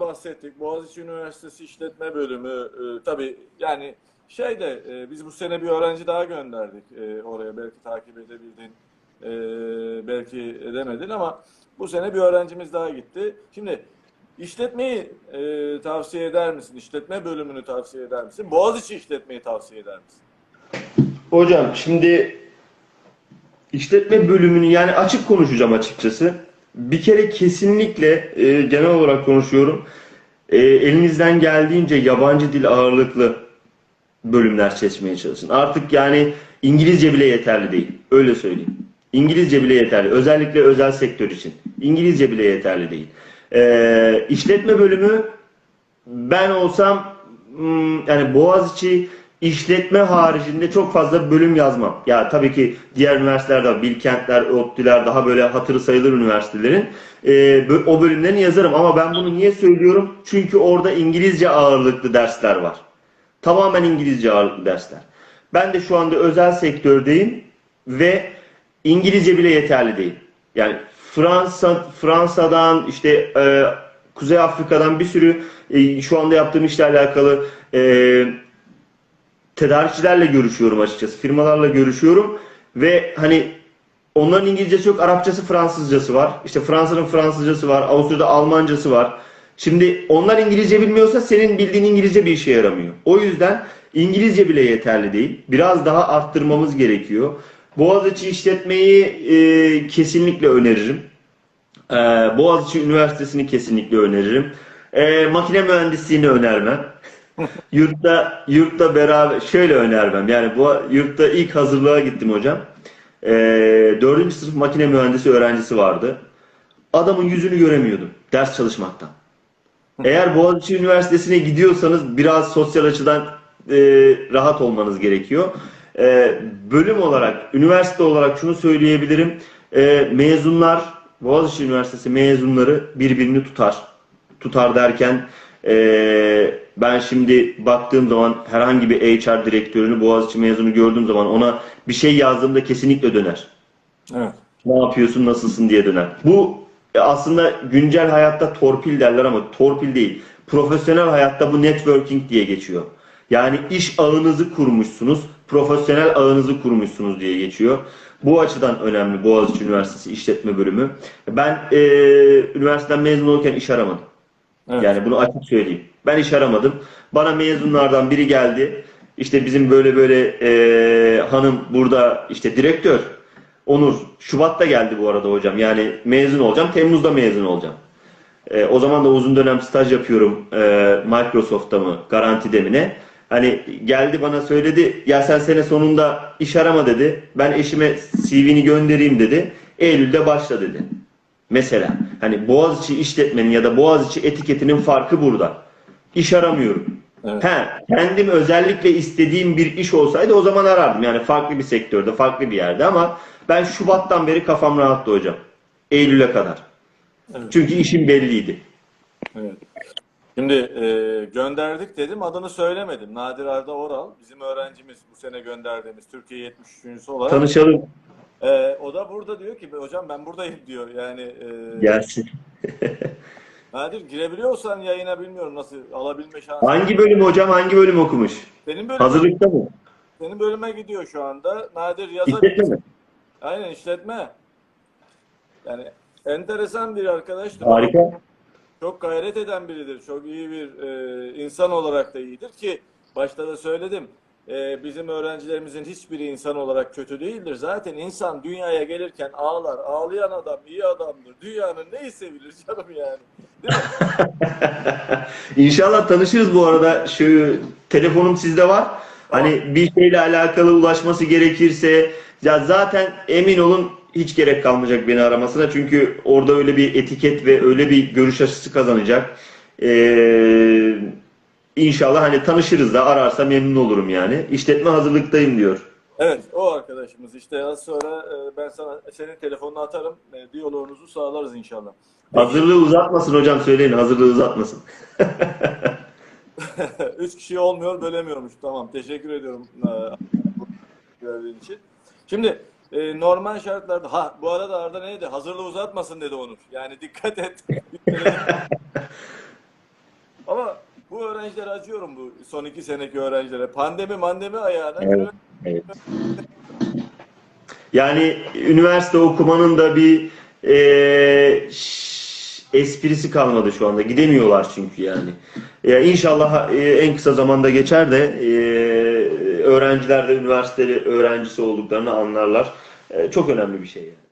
bahsettik. Boğaziçi Üniversitesi İşletme Bölümü e, tabii yani şeyde e, biz bu sene bir öğrenci daha gönderdik e, oraya. Belki takip edebildin, e, belki edemedin ama bu sene bir öğrencimiz daha gitti. Şimdi işletmeyi e, tavsiye eder misin? İşletme bölümünü tavsiye eder misin? Boğaziçi işletmeyi tavsiye eder misin? Hocam şimdi işletme bölümünü yani açık konuşacağım açıkçası. Bir kere kesinlikle e, genel olarak konuşuyorum. E, elinizden geldiğince yabancı dil ağırlıklı bölümler seçmeye çalışın. Artık yani İngilizce bile yeterli değil. Öyle söyleyeyim. İngilizce bile yeterli. Özellikle özel sektör için. İngilizce bile yeterli değil. E, işletme bölümü ben olsam hmm, yani Boğaziçi işletme haricinde çok fazla bölüm yazmam. Ya tabii ki diğer üniversitelerde. Bilkentler, ODTÜ'ler daha böyle hatırı sayılır üniversitelerin. Bö- o bölümlerini yazarım ama ben bunu niye söylüyorum? Çünkü orada İngilizce ağırlıklı dersler var. Tamamen İngilizce ağırlıklı dersler. Ben de şu anda özel sektördeyim ve İngilizce bile yeterli değil. Yani Fransa Fransa'dan işte e, Kuzey Afrika'dan bir sürü e, şu anda yaptığım işle alakalı e, tedarikçilerle görüşüyorum açıkçası. Firmalarla görüşüyorum ve hani onların İngilizcesi yok, Arapçası, Fransızcası var. İşte Fransa'nın Fransızcası var, Avusturya'da Almancası var. Şimdi onlar İngilizce bilmiyorsa senin bildiğin İngilizce bir işe yaramıyor. O yüzden İngilizce bile yeterli değil. Biraz daha arttırmamız gerekiyor. Boğaziçi işletmeyi e, kesinlikle öneririm. E, Boğaziçi Üniversitesi'ni kesinlikle öneririm. E, makine mühendisliğini önermem. yurtta yurtta beraber şöyle önermem. Yani bu yurtta ilk hazırlığa gittim hocam. E, sınıf makine mühendisi öğrencisi vardı. Adamın yüzünü göremiyordum ders çalışmaktan. Eğer Boğaziçi Üniversitesi'ne gidiyorsanız biraz sosyal açıdan e, rahat olmanız gerekiyor. E, bölüm olarak, üniversite olarak şunu söyleyebilirim. E, mezunlar, Boğaziçi Üniversitesi mezunları birbirini tutar. Tutar derken e, ben şimdi baktığım zaman herhangi bir HR direktörünü Boğaziçi mezunu gördüğüm zaman ona bir şey yazdığımda kesinlikle döner. Evet. Ne yapıyorsun, nasılsın diye döner. Bu e, aslında güncel hayatta torpil derler ama torpil değil. Profesyonel hayatta bu networking diye geçiyor. Yani iş ağınızı kurmuşsunuz, profesyonel ağınızı kurmuşsunuz diye geçiyor. Bu açıdan önemli Boğaziçi Üniversitesi İşletme Bölümü. Ben e, üniversiteden mezun olurken iş aramadım. Evet. Yani bunu açık söyleyeyim. Ben iş aramadım. Bana mezunlardan biri geldi. İşte bizim böyle böyle e, hanım burada işte direktör. Onur Şubat'ta geldi bu arada hocam. Yani mezun olacağım. Temmuz'da mezun olacağım. E, o zaman da uzun dönem staj yapıyorum e, Microsoft'ta mı garantide mi ne. Hani geldi bana söyledi ya sen sene sonunda iş arama dedi. Ben eşime CV'ni göndereyim dedi. Eylül'de başla dedi. Mesela hani Boğaziçi işletmenin ya da Boğaziçi etiketinin farkı burada. İş aramıyorum. Evet. He, kendim özellikle istediğim bir iş olsaydı o zaman arardım. Yani farklı bir sektörde, farklı bir yerde ama ben Şubat'tan beri kafam rahattı hocam. Eylül'e kadar. Evet. Çünkü işim belliydi. Evet. Şimdi e, gönderdik dedim adını söylemedim. Nadir Arda Oral bizim öğrencimiz bu sene gönderdiğimiz Türkiye 73. olarak. Tanışalım. E, o da burada diyor ki hocam ben buradayım diyor. Yani e, Gelsin. Nadir girebiliyorsan yayına bilmiyorum nasıl alabilme şansı. Hangi bölüm hocam? Hangi bölüm okumuş? Senin bölüme, Hazırlıkta mı? senin bölüme gidiyor şu anda. Nadir İşletme yazabilir. mi? Aynen işletme. Yani enteresan bir arkadaştır. Harika. Çok gayret eden biridir. Çok iyi bir e, insan olarak da iyidir ki başta da söyledim. E, bizim öğrencilerimizin hiçbiri insan olarak kötü değildir. Zaten insan dünyaya gelirken ağlar. Ağlayan adam iyi adamdır. Dünyanın neyi sevilir canım yani. Değil mi? İnşallah tanışırız bu arada. Şu telefonum sizde var. Hani bir şeyle alakalı ulaşması gerekirse ya zaten emin olun hiç gerek kalmayacak beni aramasına. Çünkü orada öyle bir etiket ve öyle bir görüş açısı kazanacak. Ee, inşallah hani tanışırız da ararsa memnun olurum yani. İşletme hazırlıktayım diyor. Evet o arkadaşımız işte az sonra e, ben sana senin telefonunu atarım. E, diyaloğunuzu sağlarız inşallah. Hazırlığı uzatmasın hocam söyleyin hazırlığı uzatmasın. Üç kişi olmuyor, bölemiyormuş. Tamam, teşekkür ediyorum gördüğün için. Şimdi e, normal şartlarda, ha bu arada Arda neydi? Hazırlığı uzatmasın dedi Onur. Yani dikkat et. Ama bu öğrencilere acıyorum bu son iki seneki öğrencilere. Pandemi mandemi ayağına. Evet. Evet. Yani üniversite okumanın da bir e, esprisi kalmadı şu anda. Gidemiyorlar çünkü yani. Ya inşallah e, en kısa zamanda geçer de e, öğrenciler de üniversiteli öğrencisi olduklarını anlarlar. E, çok önemli bir şey yani.